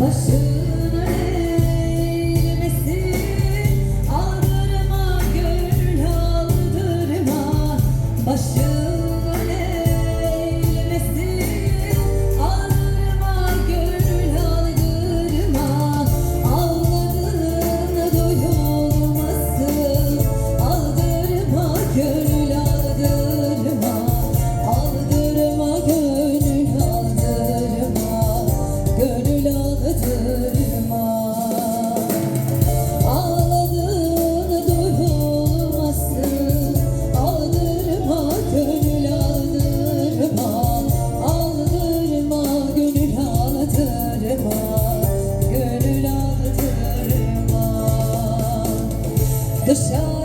Başım the sun.